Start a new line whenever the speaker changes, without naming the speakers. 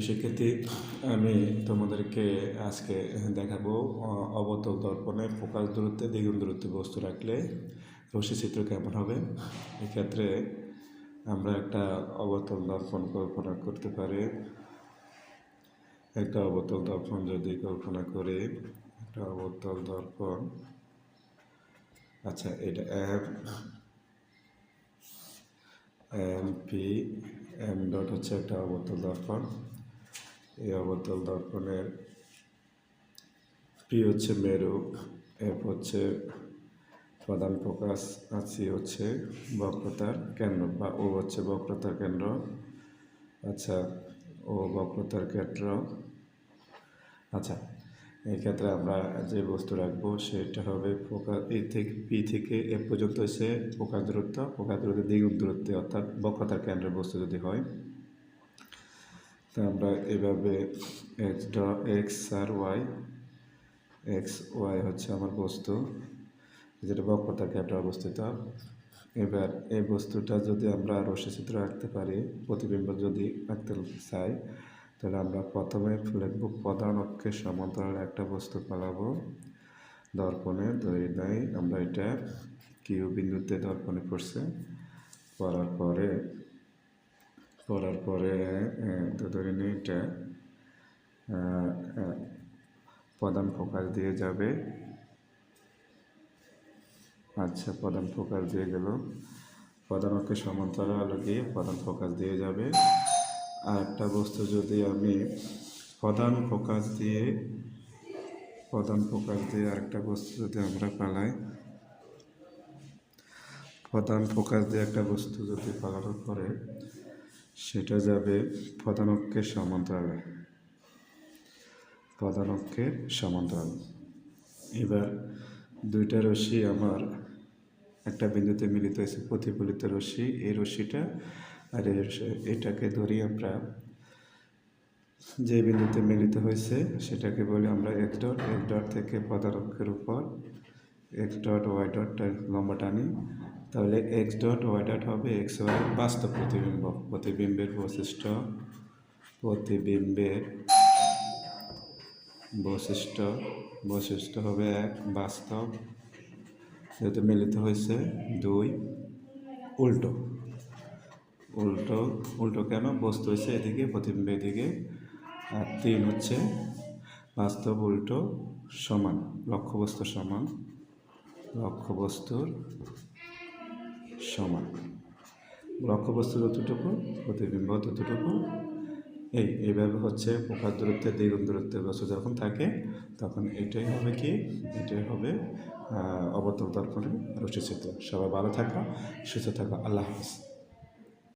শিক্ষার্থী আমি তোমাদেরকে আজকে দেখাবো অবতল দর্পণে ফোকাস দূরত্বে দ্বিগুণ দূরত্বে বস্তু রাখলে রশ্মি চিত্র কেমন হবে? এক্ষেত্রে আমরা একটা অবতল দর্পণ কল্পনা করতে পারি। একটা অবতল দর্পণ যদি কল্পনা করি, একটা অবতল দর্পণ আচ্ছা এটা M M P, M dot হচ্ছে একটা অবতল দর্পণ। এই অবতল দর্পণের পি হচ্ছে মেরু, এফ হচ্ছে প্রধান ফোকাস আর সি হচ্ছে বক্রতার কেন্দ্র, বা ও হচ্ছে বক্রতার কেন্দ্র। আচ্ছা ও বক্রতার কেন্দ্র আচ্ছা এই ক্ষেত্রে আমরা যে বস্তু রাখব সেটা হবে ফোকাস এই থেকে, পি থেকে এ পর্যন্ত এসে ফোকাস দূরত্ব ফোকাস দূরত্ব দ্বিগুণ দূরত্বে, অর্থাৎ বক্রতার কেন্দ্রের বস্তু যদি হয় আমরা এভাবে এক্স ড এক্স আর ওয়াই, এক্স ওয়াই হচ্ছে আমার বস্তু। যেটা বক্রতার কেন্দ্রে অবস্থিত। এবার এই বস্তুটা যদি আমরা রশ্মিচিত্র আঁকতে পারি, প্রতিবিম্ব যদি আঁকতে চাই, তাহলে আমরা প্রথমে লিখব প্রধান অক্ষের সমান্তরাল একটা বস্তু পালাবো। দর্পণে ধরে নেই, আমরা এটা কিউ বিন্দুতে দর্পণে পড়ছে, পড়ার পরে পড়ার পরে তো ধরে নিই এটা প্রধান ফোকাস দিয়ে যাবে। আচ্ছা প্রধান ফোকাস দিয়ে গেল। প্রধান অক্ষের সমান্তরাল দিয়ে প্রধান ফোকাস দিয়ে যাবে। আর একটা বস্তু যদি আমি প্রধান ফোকাস দিয়ে, প্রধান ফোকাস দিয়ে আরেকটা বস্তু যদি আমরা পালাই, প্রধান ফোকাস দিয়ে একটা বস্তু যদি পালানোর পরে সেটা যাবে প্রধান অক্ষের সমান্তরালে। প্রধান অক্ষের সমান্তরাল। এবার দুইটা রশ্মি আমার একটা বিন্দুতে মিলিত হয়েছে, প্রতিফলিত রশ্মি। এই রশ্মিটা আর এটাকে ধরি আমরা, যে বিন্দুতে মিলিত হয়েছে সেটাকে বলি আমরা এক ডট এক ডট থেকে প্রধান অক্ষের উপর, এক ডট, ওয়াই ডটটা লম্বা টানি। তাহলে এক্স ডট ওয়াই ডট হবে এক্স ওয়াই বাস্তব প্রতিবিম্ব, প্রতিবিম্বের বৈশিষ্ট্য প্রতিবিম্বের বৈশিষ্ট্য বৈশিষ্ট্য হবে এক, বাস্তব। যেহেতু মিলিত হয়েছে, দুই, উল্টো। উল্টো উল্টো কেন? বস্তু হয়েছে এদিকে, প্রতিবিম্ব এদিকে, আর তিন হচ্ছে বাস্তব উল্টো সমান, লক্ষ্যবস্তু সমান, লক্ষ্যবস্তুর সমান। লক্ষ্যবস্তু যতটুকু প্রতিবিম্ব ততটুকু এই, এইভাবে হচ্ছে প্রকার দূরত্বে, দ্বিগুণ দূরত্বের বস্তু যখন থাকে, তখন এটাই হবে কি? এটাই হবে অবতল দর্পণে রশ্মি সবাই ভালো থাকা, সুস্থ থাকা। আল্লাহ হাফিজ।